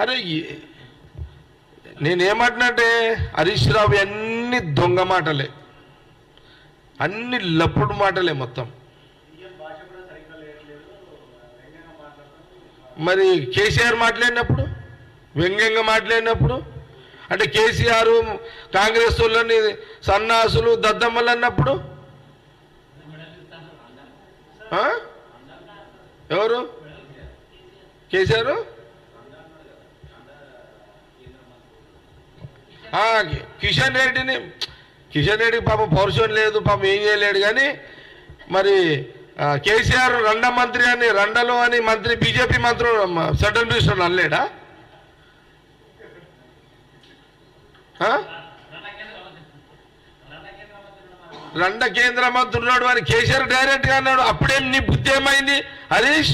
అరే నేనేమంటున్నట్టే హరీష్ రావు అన్ని దొంగ మాటలే. అన్ని లప్పుడు మాటలే మొత్తం. మరి కేసీఆర్ మాట్లాడినప్పుడు వ్యంగ్యంగా మాట్లాడినప్పుడు అంటే కేసీఆర్ కాంగ్రెస్ వాళ్ళని సన్నాసులు దద్దమ్మలు అన్నప్పుడు ఎవరు? కేసీఆర్? కిషన్ రెడ్డిని కిషన్ రెడ్డికి పాపం పౌరుషం లేదు పాపం ఏం చేయలేడు కానీ మరి కేసీఆర్ రండ మంత్రి అని రండలు అని మంత్రి బీజేపీ మంత్రి సెంట్రల్ మినిస్టర్ అనలేడా? రండ కేంద్ర మంత్రి ఉన్నాడు అని కేసీఆర్ డైరెక్ట్గా అన్నాడు. అప్పుడేం నీ బుద్ధి ఏమైంది? హరీష్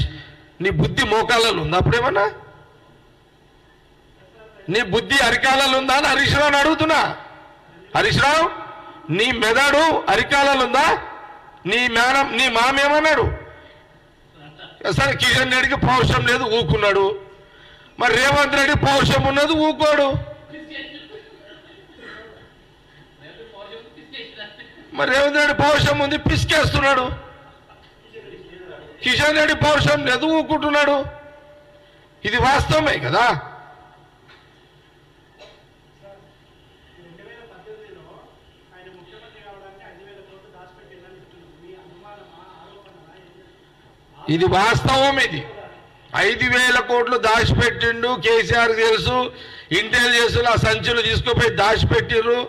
నీ బుద్ధి మోకాలలో ఉంది అప్పుడేమన్నా? నీ బుద్ధి అరికాలలో ఉందా అని హరీష్ రావుని అడుగుతున్నా. హరీష్ రావు నీ మెదడు అరికాలలో ఉందా నీ మేనం నీ మామేమన్నాడు సరే కిషన్ రెడ్డికి పౌరుషం లేదు ఊకున్నాడు. మరి రేవంత్ రెడ్డి పౌరుషం ఉన్నది ఊకోడు. మరి రేవంత్ రెడ్డి పౌరుషం ఉంది పిసికేస్తున్నాడు. కిషన్ రెడ్డి పౌరుషం లేదు ఊకుంటున్నాడు. ఇది వాస్తవమే కదా? ఇది వాస్తవం ఇది. ఐదు వేల కోట్లు దాచిపెట్టిండు కేసీఆర్ తెలుసు. ఇంటెలిజెన్స్లు ఆ సంచులు తీసుకుపోయి దాచిపెట్టిర్రు.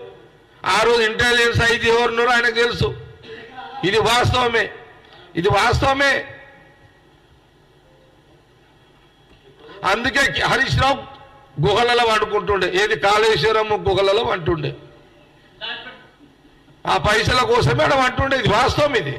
ఆ రోజు ఇంటెలిజెన్స్ ఐదు ఎవరున్నారు ఆయనకు తెలుసు. ఇది వాస్తవమే. ఇది వాస్తవమే. అందుకే హరీష్ రావు గుహలలో వండుకుంటుండే. ఏది కాళేశ్వరం గుహలలో వంటుండే. ఆ పైసల కోసమే ఆడ ఇది వాస్తవం ఇది.